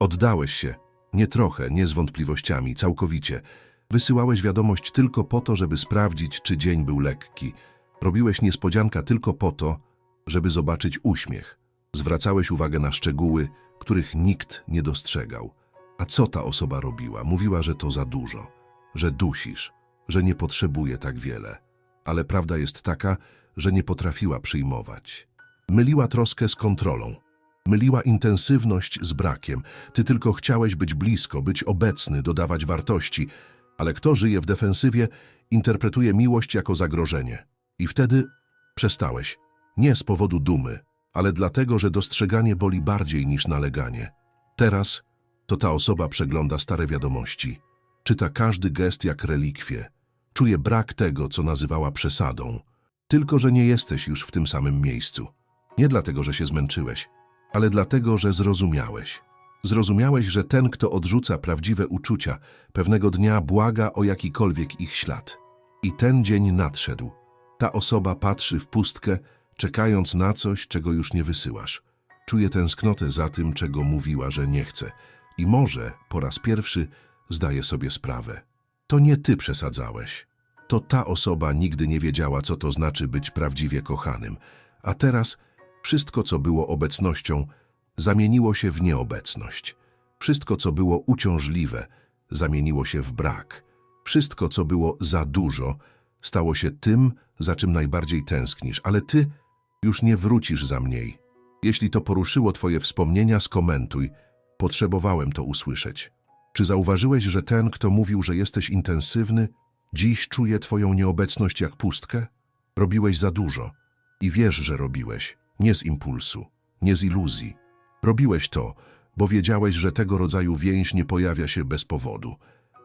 Oddałeś się. Nie trochę, nie z wątpliwościami, całkowicie. Wysyłałeś wiadomość tylko po to, żeby sprawdzić, czy dzień był lekki. Robiłeś niespodzianka tylko po to, żeby zobaczyć uśmiech. Zwracałeś uwagę na szczegóły, których nikt nie dostrzegał. A co ta osoba robiła? Mówiła, że to za dużo, że dusisz, że nie potrzebuje tak wiele. Ale prawda jest taka, że nie potrafiła przyjmować. Myliła troskę z kontrolą. Myliła intensywność z brakiem. Ty tylko chciałeś być blisko, być obecny, dodawać wartości, ale kto żyje w defensywie, interpretuje miłość jako zagrożenie. I wtedy przestałeś. Nie z powodu dumy, ale dlatego, że dostrzeganie boli bardziej niż naleganie. Teraz to ta osoba przegląda stare wiadomości, czyta każdy gest jak relikwie, czuje brak tego, co nazywała przesadą. Tylko, że nie jesteś już w tym samym miejscu. Nie dlatego, że się zmęczyłeś, ale dlatego, że zrozumiałeś. Zrozumiałeś, że ten, kto odrzuca prawdziwe uczucia, pewnego dnia błaga o jakikolwiek ich ślad. I ten dzień nadszedł. Ta osoba patrzy w pustkę, czekając na coś, czego już nie wysyłasz. Czuje tęsknotę za tym, czego mówiła, że nie chce. I może po raz pierwszy zdaje sobie sprawę. To nie ty przesadzałeś. To ta osoba nigdy nie wiedziała, co to znaczy być prawdziwie kochanym. A teraz wszystko, co było obecnością, zamieniło się w nieobecność. Wszystko, co było uciążliwe, zamieniło się w brak. Wszystko, co było za dużo, stało się tym, za czym najbardziej tęsknisz, ale ty już nie wrócisz za mniej. Jeśli to poruszyło twoje wspomnienia, skomentuj. Potrzebowałem to usłyszeć. Czy zauważyłeś, że ten, kto mówił, że jesteś intensywny, dziś czuje twoją nieobecność jak pustkę? Robiłeś za dużo. I wiesz, że robiłeś. Nie z impulsu, nie z iluzji. Robiłeś to, bo wiedziałeś, że tego rodzaju więź nie pojawia się bez powodu.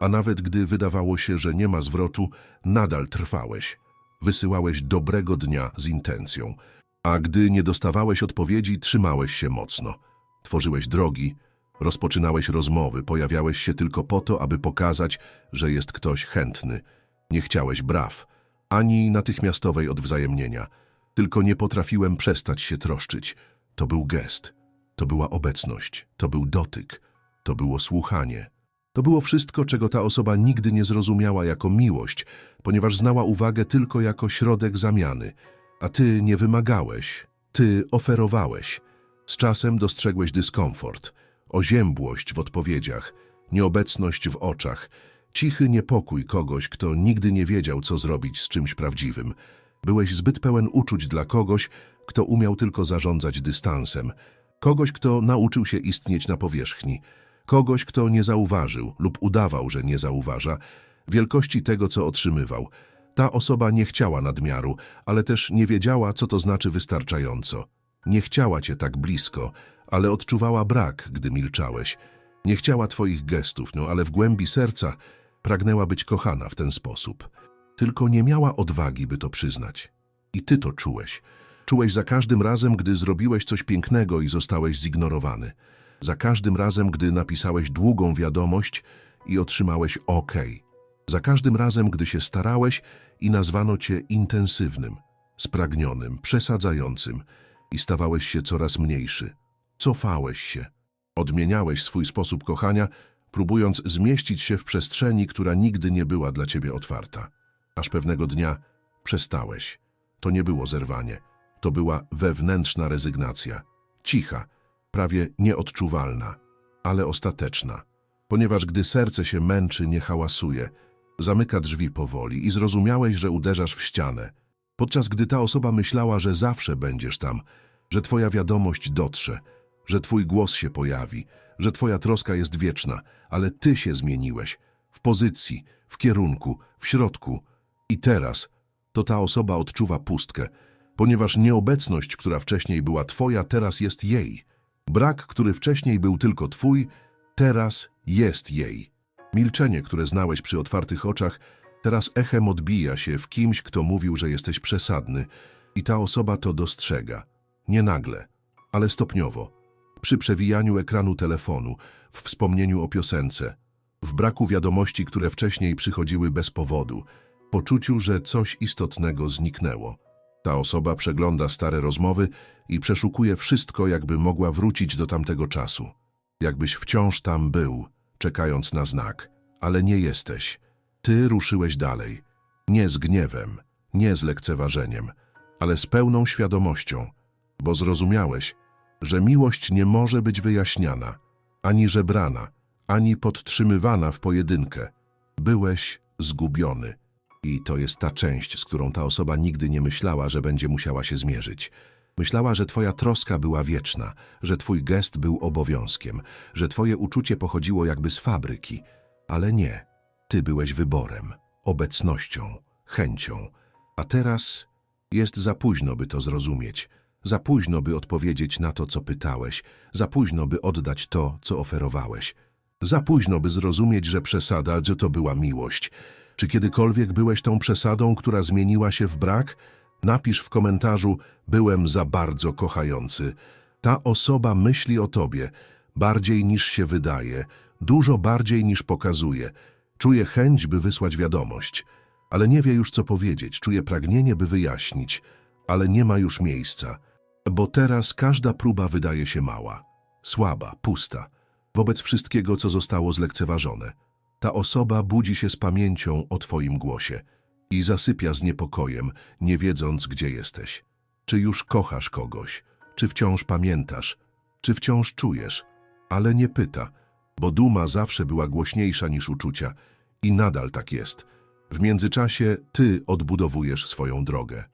A nawet gdy wydawało się, że nie ma zwrotu, nadal trwałeś. Wysyłałeś dobrego dnia z intencją. A gdy nie dostawałeś odpowiedzi, trzymałeś się mocno. Tworzyłeś drogi, rozpoczynałeś rozmowy, pojawiałeś się tylko po to, aby pokazać, że jest ktoś chętny. Nie chciałeś braw, ani natychmiastowej odwzajemnienia. Tylko nie potrafiłem przestać się troszczyć. To był gest, to była obecność, to był dotyk, to było słuchanie. To było wszystko, czego ta osoba nigdy nie zrozumiała jako miłość, ponieważ znała uwagę tylko jako środek zamiany. A ty nie wymagałeś, ty oferowałeś. Z czasem dostrzegłeś dyskomfort, oziębłość w odpowiedziach, nieobecność w oczach, cichy niepokój kogoś, kto nigdy nie wiedział, co zrobić z czymś prawdziwym. Byłeś zbyt pełen uczuć dla kogoś, kto umiał tylko zarządzać dystansem, kogoś, kto nauczył się istnieć na powierzchni, kogoś, kto nie zauważył lub udawał, że nie zauważa wielkości tego, co otrzymywał. Ta osoba nie chciała nadmiaru, ale też nie wiedziała, co to znaczy wystarczająco. Nie chciała cię tak blisko, ale odczuwała brak, gdy milczałeś. Nie chciała twoich gestów, no ale w głębi serca pragnęła być kochana w ten sposób. Tylko nie miała odwagi, by to przyznać. I ty to czułeś. Czułeś za każdym razem, gdy zrobiłeś coś pięknego i zostałeś zignorowany. Za każdym razem, gdy napisałeś długą wiadomość i otrzymałeś OK. Za każdym razem, gdy się starałeś i nazwano cię intensywnym, spragnionym, przesadzającym i stawałeś się coraz mniejszy. Cofałeś się. Odmieniałeś swój sposób kochania, próbując zmieścić się w przestrzeni, która nigdy nie była dla ciebie otwarta. Aż pewnego dnia przestałeś. To nie było zerwanie. To była wewnętrzna rezygnacja. Cicha, prawie nieodczuwalna, ale ostateczna. Ponieważ gdy serce się męczy, nie hałasuje, zamyka drzwi powoli i zrozumiałeś, że uderzasz w ścianę. Podczas gdy ta osoba myślała, że zawsze będziesz tam, że twoja wiadomość dotrze, że twój głos się pojawi, że twoja troska jest wieczna, ale ty się zmieniłeś. W pozycji, w kierunku, w środku. I teraz to ta osoba odczuwa pustkę, ponieważ nieobecność, która wcześniej była twoja, teraz jest jej. Brak, który wcześniej był tylko twój, teraz jest jej. Milczenie, które znałeś przy otwartych oczach, teraz echem odbija się w kimś, kto mówił, że jesteś przesadny i ta osoba to dostrzega. Nie nagle, ale stopniowo. Przy przewijaniu ekranu telefonu, w wspomnieniu o piosence, w braku wiadomości, które wcześniej przychodziły bez powodu, poczuciu, że coś istotnego zniknęło. Ta osoba przegląda stare rozmowy i przeszukuje wszystko, jakby mogła wrócić do tamtego czasu. Jakbyś wciąż tam był, czekając na znak, ale nie jesteś. Ty ruszyłeś dalej. Nie z gniewem, nie z lekceważeniem, ale z pełną świadomością, bo zrozumiałeś, że miłość nie może być wyjaśniana, ani żebrana, ani podtrzymywana w pojedynkę. Byłeś zgubiony. I to jest ta część, z którą ta osoba nigdy nie myślała, że będzie musiała się zmierzyć. Myślała, że twoja troska była wieczna, że twój gest był obowiązkiem, że twoje uczucie pochodziło jakby z fabryki. Ale nie. Ty byłeś wyborem, obecnością, chęcią. A teraz jest za późno, by to zrozumieć. Za późno, by odpowiedzieć na to, co pytałeś. Za późno, by oddać to, co oferowałeś. Za późno, by zrozumieć, że przesada, że to była miłość. Czy kiedykolwiek byłeś tą przesadą, która zmieniła się w brak? Napisz w komentarzu, byłem za bardzo kochający. Ta osoba myśli o tobie bardziej niż się wydaje, dużo bardziej niż pokazuje. Czuje chęć, by wysłać wiadomość, ale nie wie już, co powiedzieć. Czuje pragnienie, by wyjaśnić, ale nie ma już miejsca. Bo teraz każda próba wydaje się mała, słaba, pusta, wobec wszystkiego, co zostało zlekceważone. Ta osoba budzi się z pamięcią o Twoim głosie i zasypia z niepokojem, nie wiedząc, gdzie jesteś. Czy już kochasz kogoś? Czy wciąż pamiętasz? Czy wciąż czujesz? Ale nie pyta, bo duma zawsze była głośniejsza niż uczucia i nadal tak jest. W międzyczasie Ty odbudowujesz swoją drogę.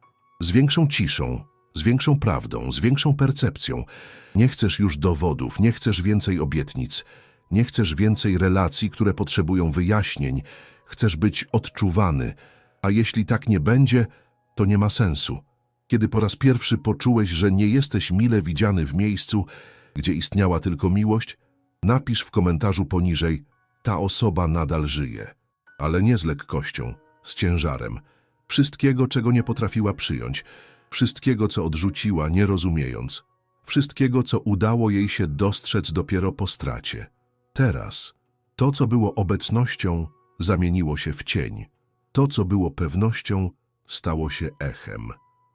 Z większą ciszą, z większą prawdą, z większą percepcją. Nie chcesz już dowodów, nie chcesz więcej obietnic, nie chcesz więcej relacji, które potrzebują wyjaśnień. Chcesz być odczuwany, a jeśli tak nie będzie, to nie ma sensu. Kiedy po raz pierwszy poczułeś, że nie jesteś mile widziany w miejscu, gdzie istniała tylko miłość, napisz w komentarzu poniżej, ta osoba nadal żyje. Ale nie z lekkością, z ciężarem. Wszystkiego, czego nie potrafiła przyjąć, wszystkiego, co odrzuciła, nie rozumiejąc, wszystkiego, co udało jej się dostrzec dopiero po stracie. Teraz to, co było obecnością, zamieniło się w cień. To, co było pewnością, stało się echem.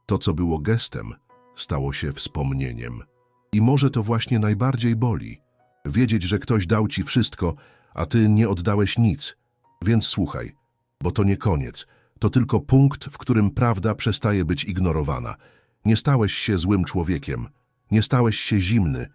To, co było gestem, stało się wspomnieniem. I może to właśnie najbardziej boli. Wiedzieć, że ktoś dał ci wszystko, a ty nie oddałeś nic. Więc słuchaj, bo to nie koniec. To tylko punkt, w którym prawda przestaje być ignorowana. Nie stałeś się złym człowiekiem. Nie stałeś się zimny.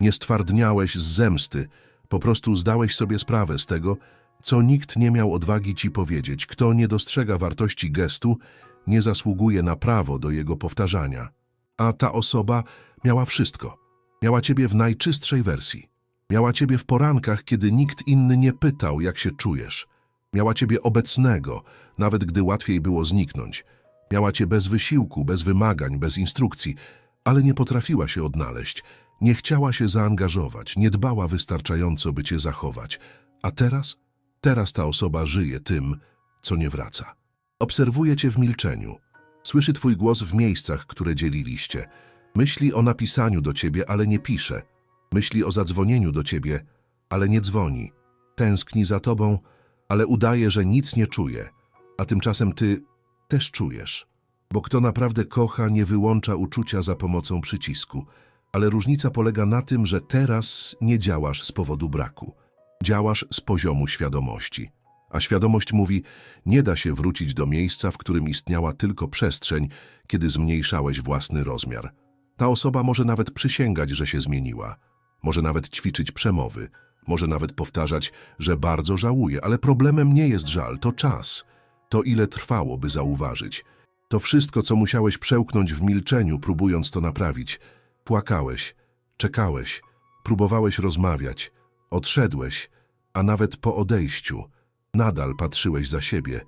Nie stwardniałeś z zemsty. Po prostu zdałeś sobie sprawę z tego, co nikt nie miał odwagi ci powiedzieć. Kto nie dostrzega wartości gestu, nie zasługuje na prawo do jego powtarzania. A ta osoba miała wszystko. Miała ciebie w najczystszej wersji. Miała ciebie w porankach, kiedy nikt inny nie pytał, jak się czujesz. Miała ciebie obecnego, nawet gdy łatwiej było zniknąć. Miała cię bez wysiłku, bez wymagań, bez instrukcji, ale nie potrafiła się odnaleźć. Nie chciała się zaangażować, nie dbała wystarczająco, by cię zachować. A teraz? Teraz ta osoba żyje tym, co nie wraca. Obserwuje cię w milczeniu. Słyszy twój głos w miejscach, które dzieliliście. Myśli o napisaniu do ciebie, ale nie pisze. Myśli o zadzwonieniu do ciebie, ale nie dzwoni. Tęskni za tobą, ale udaje, że nic nie czuje. A tymczasem ty też czujesz. Bo kto naprawdę kocha, nie wyłącza uczucia za pomocą przycisku. Ale różnica polega na tym, że teraz nie działasz z powodu braku. Działasz z poziomu świadomości. A świadomość mówi, nie da się wrócić do miejsca, w którym istniała tylko przestrzeń, kiedy zmniejszałeś własny rozmiar. Ta osoba może nawet przysięgać, że się zmieniła. Może nawet ćwiczyć przemowy. Może nawet powtarzać, że bardzo żałuje, ale problemem nie jest żal, to czas. To ile trwało, by zauważyć. To wszystko, co musiałeś przełknąć w milczeniu, próbując to naprawić. Płakałeś, czekałeś, próbowałeś rozmawiać, odszedłeś, a nawet po odejściu nadal patrzyłeś za siebie,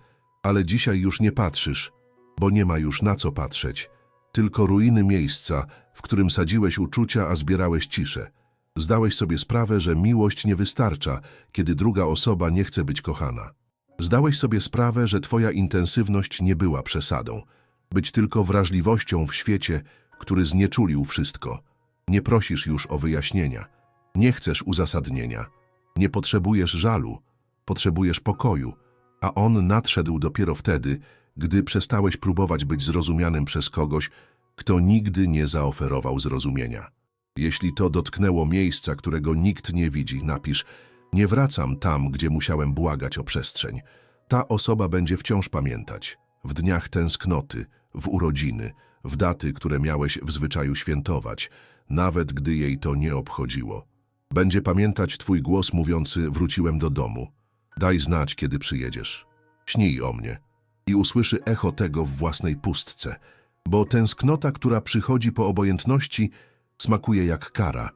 ale dzisiaj już nie patrzysz, bo nie ma już na co patrzeć, tylko ruiny miejsca, w którym sadziłeś uczucia, a zbierałeś ciszę. Zdałeś sobie sprawę, że miłość nie wystarcza, kiedy druga osoba nie chce być kochana. Zdałeś sobie sprawę, że twoja intensywność nie była przesadą, być tylko wrażliwością w świecie, który znieczulił wszystko. Nie prosisz już o wyjaśnienia, nie chcesz uzasadnienia, nie potrzebujesz żalu, potrzebujesz pokoju, a on nadszedł dopiero wtedy, gdy przestałeś próbować być zrozumianym przez kogoś, kto nigdy nie zaoferował zrozumienia. Jeśli to dotknęło miejsca, którego nikt nie widzi, napisz nie wracam tam, gdzie musiałem błagać o przestrzeń. Ta osoba będzie wciąż pamiętać. W dniach tęsknoty, w urodziny, w daty, które miałeś w zwyczaju świętować, nawet gdy jej to nie obchodziło. Będzie pamiętać twój głos mówiący wróciłem do domu. Daj znać, kiedy przyjedziesz. Śnij o mnie. I usłyszy echo tego w własnej pustce. Bo tęsknota, która przychodzi po obojętności, smakuje jak kara.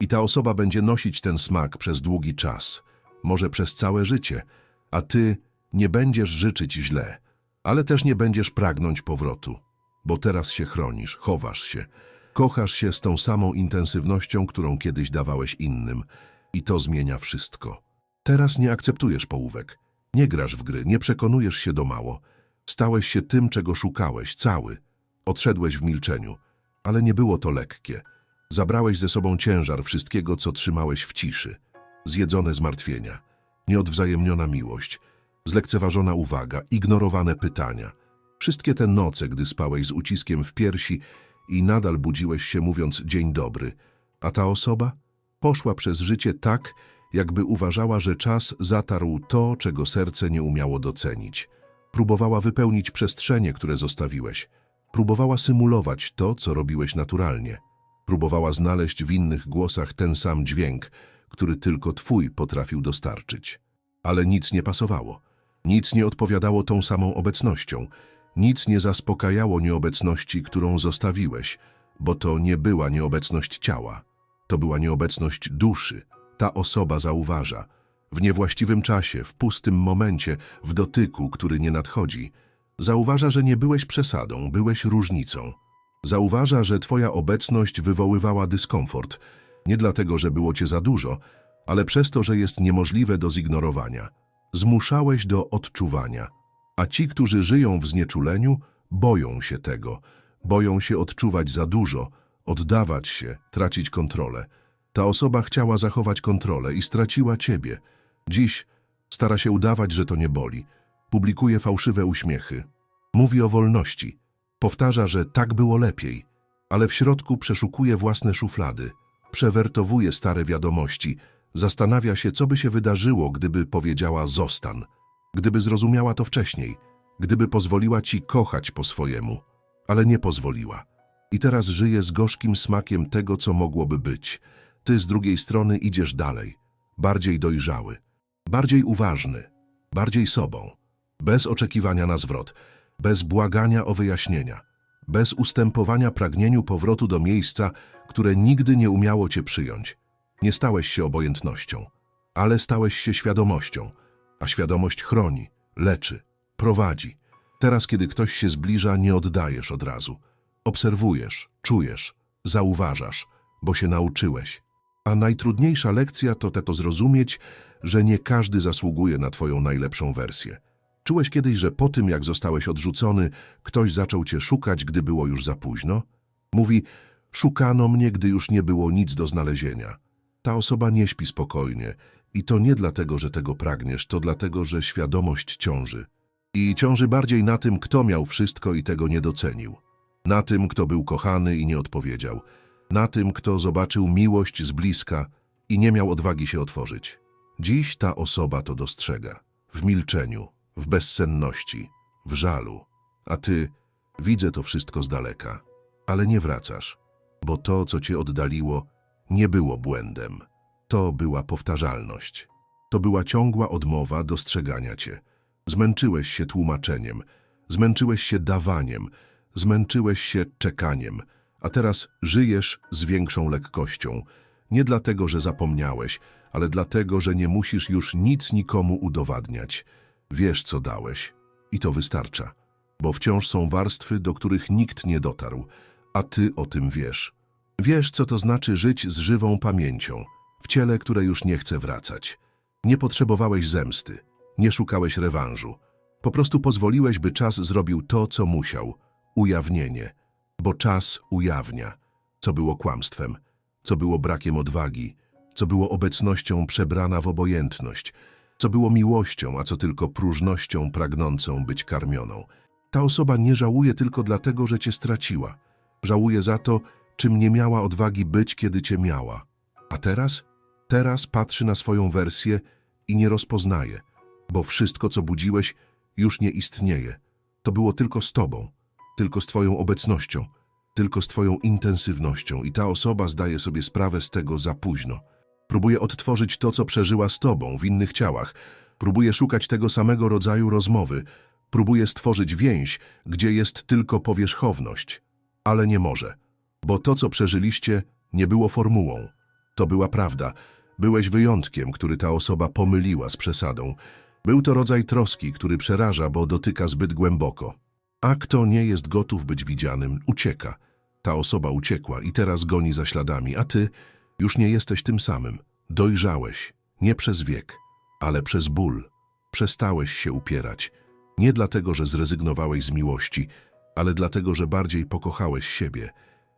I ta osoba będzie nosić ten smak przez długi czas, może przez całe życie, a ty nie będziesz życzyć źle, ale też nie będziesz pragnąć powrotu, bo teraz się chronisz, chowasz się, kochasz się z tą samą intensywnością, którą kiedyś dawałeś innym i to zmienia wszystko. Teraz nie akceptujesz połówek, nie grasz w gry, nie przekonujesz się do mało. Stałeś się tym, czego szukałeś, cały. Odszedłeś w milczeniu, ale nie było to lekkie. Zabrałeś ze sobą ciężar wszystkiego, co trzymałeś w ciszy. Zjedzone zmartwienia, nieodwzajemniona miłość, zlekceważona uwaga, ignorowane pytania. Wszystkie te noce, gdy spałeś z uciskiem w piersi i nadal budziłeś się mówiąc dzień dobry, a ta osoba poszła przez życie tak, jakby uważała, że czas zatarł to, czego serce nie umiało docenić. Próbowała wypełnić przestrzenie, które zostawiłeś. Próbowała symulować to, co robiłeś naturalnie. Próbowała znaleźć w innych głosach ten sam dźwięk, który tylko twój potrafił dostarczyć. Ale nic nie pasowało. Nic nie odpowiadało tą samą obecnością. Nic nie zaspokajało nieobecności, którą zostawiłeś, bo to nie była nieobecność ciała. To była nieobecność duszy. Ta osoba zauważa. W niewłaściwym czasie, w pustym momencie, w dotyku, który nie nadchodzi. Zauważa, że nie byłeś przesadą, byłeś różnicą. Zauważa, że twoja obecność wywoływała dyskomfort. Nie dlatego, że było cię za dużo, ale przez to, że jest niemożliwe do zignorowania. Zmuszałeś do odczuwania. A ci, którzy żyją w znieczuleniu, boją się tego. Boją się odczuwać za dużo, oddawać się, tracić kontrolę. Ta osoba chciała zachować kontrolę i straciła ciebie. Dziś stara się udawać, że to nie boli. Publikuje fałszywe uśmiechy. Mówi o wolności. Powtarza, że tak było lepiej, ale w środku przeszukuje własne szuflady, przewertowuje stare wiadomości, zastanawia się, co by się wydarzyło, gdyby powiedziała zostan, gdyby zrozumiała to wcześniej, gdyby pozwoliła ci kochać po swojemu, ale nie pozwoliła. I teraz żyje z gorzkim smakiem tego, co mogłoby być. Ty z drugiej strony idziesz dalej, bardziej dojrzały, bardziej uważny, bardziej sobą, bez oczekiwania na zwrot, bez błagania o wyjaśnienia, bez ustępowania pragnieniu powrotu do miejsca, które nigdy nie umiało cię przyjąć. Nie stałeś się obojętnością, ale stałeś się świadomością, a świadomość chroni, leczy, prowadzi. Teraz, kiedy ktoś się zbliża, nie oddajesz od razu. Obserwujesz, czujesz, zauważasz, bo się nauczyłeś. A najtrudniejsza lekcja to te to zrozumieć, że nie każdy zasługuje na twoją najlepszą wersję. Czułeś kiedyś, że po tym, jak zostałeś odrzucony, ktoś zaczął cię szukać, gdy było już za późno? Mówi, szukano mnie, gdy już nie było nic do znalezienia. Ta osoba nie śpi spokojnie i to nie dlatego, że tego pragniesz, to dlatego, że świadomość ciąży. I ciąży bardziej na tym, kto miał wszystko i tego nie docenił. Na tym, kto był kochany i nie odpowiedział. Na tym, kto zobaczył miłość z bliska i nie miał odwagi się otworzyć. Dziś ta osoba to dostrzega. W milczeniu, w bezsenności, w żalu. A ty, widzę to wszystko z daleka, ale nie wracasz, bo to, co cię oddaliło, nie było błędem. To była powtarzalność. To była ciągła odmowa dostrzegania cię. Zmęczyłeś się tłumaczeniem, zmęczyłeś się dawaniem, zmęczyłeś się czekaniem, a teraz żyjesz z większą lekkością. Nie dlatego, że zapomniałeś, ale dlatego, że nie musisz już nic nikomu udowadniać. Wiesz, co dałeś i to wystarcza, bo wciąż są warstwy, do których nikt nie dotarł, a ty o tym wiesz. Wiesz, co to znaczy żyć z żywą pamięcią, w ciele, które już nie chce wracać. Nie potrzebowałeś zemsty, nie szukałeś rewanżu. Po prostu pozwoliłeś, by czas zrobił to, co musiał. Ujawnienie. Bo czas ujawnia, co było kłamstwem, co było brakiem odwagi, co było obecnością przebrana w obojętność, co było miłością, a co tylko próżnością pragnącą być karmioną. Ta osoba nie żałuje tylko dlatego, że cię straciła. Żałuje za to, czym nie miała odwagi być, kiedy cię miała. A teraz? Teraz patrzy na swoją wersję i nie rozpoznaje, bo wszystko, co budziłeś, już nie istnieje. To było tylko z tobą, tylko z twoją obecnością, tylko z twoją intensywnością i ta osoba zdaje sobie sprawę z tego za późno. Próbuje odtworzyć to, co przeżyła z tobą w innych ciałach. Próbuje szukać tego samego rodzaju rozmowy. Próbuje stworzyć więź, gdzie jest tylko powierzchowność. Ale nie może, bo to, co przeżyliście, nie było formułą. To była prawda. Byłeś wyjątkiem, który ta osoba pomyliła z przesadą. Był to rodzaj troski, który przeraża, bo dotyka zbyt głęboko. A kto nie jest gotów być widzianym, ucieka. Ta osoba uciekła i teraz goni za śladami, a ty już nie jesteś tym samym. Dojrzałeś, nie przez wiek, ale przez ból. Przestałeś się upierać. Nie dlatego, że zrezygnowałeś z miłości, ale dlatego, że bardziej pokochałeś siebie.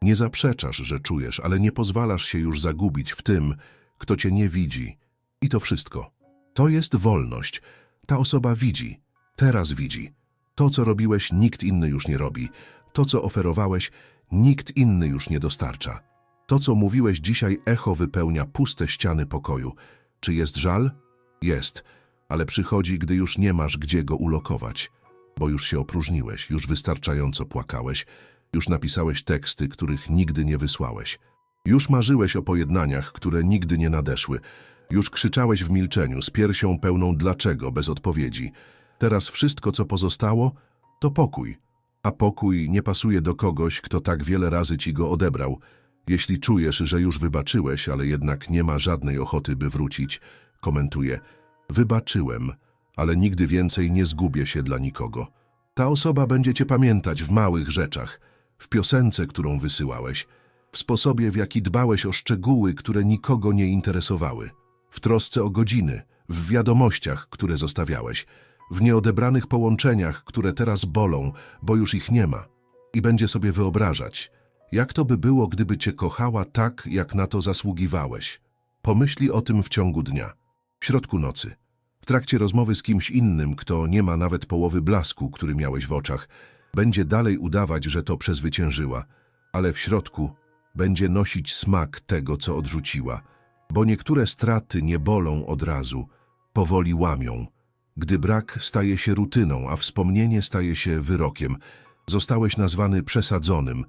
Nie zaprzeczasz, że czujesz, ale nie pozwalasz się już zagubić w tym, kto cię nie widzi. I to wszystko. To jest wolność. Ta osoba widzi. Teraz widzi. To, co robiłeś, nikt inny już nie robi. To, co oferowałeś, nikt inny już nie dostarcza. To, co mówiłeś dzisiaj, echo wypełnia puste ściany pokoju. Czy jest żal? Jest, ale przychodzi, gdy już nie masz gdzie go ulokować. Bo już się opróżniłeś, już wystarczająco płakałeś, już napisałeś teksty, których nigdy nie wysłałeś. Już marzyłeś o pojednaniach, które nigdy nie nadeszły. Już krzyczałeś w milczeniu, z piersią pełną dlaczego, bez odpowiedzi. Teraz wszystko, co pozostało, to pokój. A pokój nie pasuje do kogoś, kto tak wiele razy ci go odebrał. Jeśli czujesz, że już wybaczyłeś, ale jednak nie ma żadnej ochoty, by wrócić, komentuje. Wybaczyłem, ale nigdy więcej nie zgubię się dla nikogo. Ta osoba będzie cię pamiętać w małych rzeczach, w piosence, którą wysyłałeś, w sposobie, w jaki dbałeś o szczegóły, które nikogo nie interesowały, w trosce o godziny, w wiadomościach, które zostawiałeś, w nieodebranych połączeniach, które teraz bolą, bo już ich nie ma. I będzie sobie wyobrażać, jak to by było, gdyby cię kochała tak, jak na to zasługiwałeś. Pomyśli o tym w ciągu dnia, w środku nocy, w trakcie rozmowy z kimś innym, kto nie ma nawet połowy blasku, który miałeś w oczach, będzie dalej udawać, że to przezwyciężyła, ale w środku będzie nosić smak tego, co odrzuciła, bo niektóre straty nie bolą od razu, powoli łamią. Gdy brak staje się rutyną, a wspomnienie staje się wyrokiem, zostałeś nazwany przesadzonym,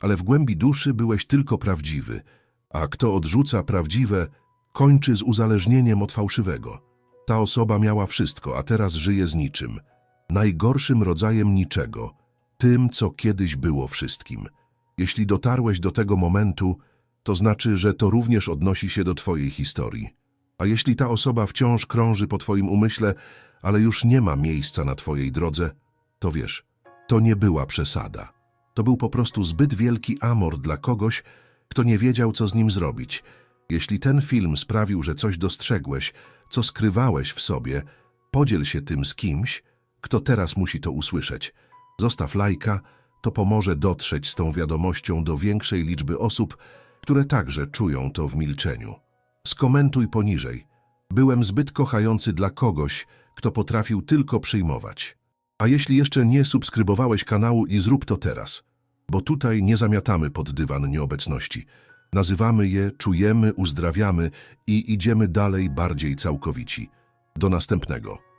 ale w głębi duszy byłeś tylko prawdziwy, a kto odrzuca prawdziwe, kończy z uzależnieniem od fałszywego. Ta osoba miała wszystko, a teraz żyje z niczym. Najgorszym rodzajem niczego, tym, co kiedyś było wszystkim. Jeśli dotarłeś do tego momentu, to znaczy, że to również odnosi się do twojej historii. A jeśli ta osoba wciąż krąży po twoim umyśle, ale już nie ma miejsca na twojej drodze, to wiesz, to nie była przesada. To był po prostu zbyt wielki amor dla kogoś, kto nie wiedział, co z nim zrobić. Jeśli ten film sprawił, że coś dostrzegłeś, co skrywałeś w sobie, podziel się tym z kimś, kto teraz musi to usłyszeć. Zostaw lajka, to pomoże dotrzeć z tą wiadomością do większej liczby osób, które także czują to w milczeniu. Skomentuj poniżej. Byłem zbyt kochający dla kogoś, kto potrafił tylko przyjmować. A jeśli jeszcze nie subskrybowałeś kanału i zrób to teraz, bo tutaj nie zamiatamy pod dywan nieobecności. Nazywamy je, czujemy, uzdrawiamy i idziemy dalej bardziej całkowici. Do następnego.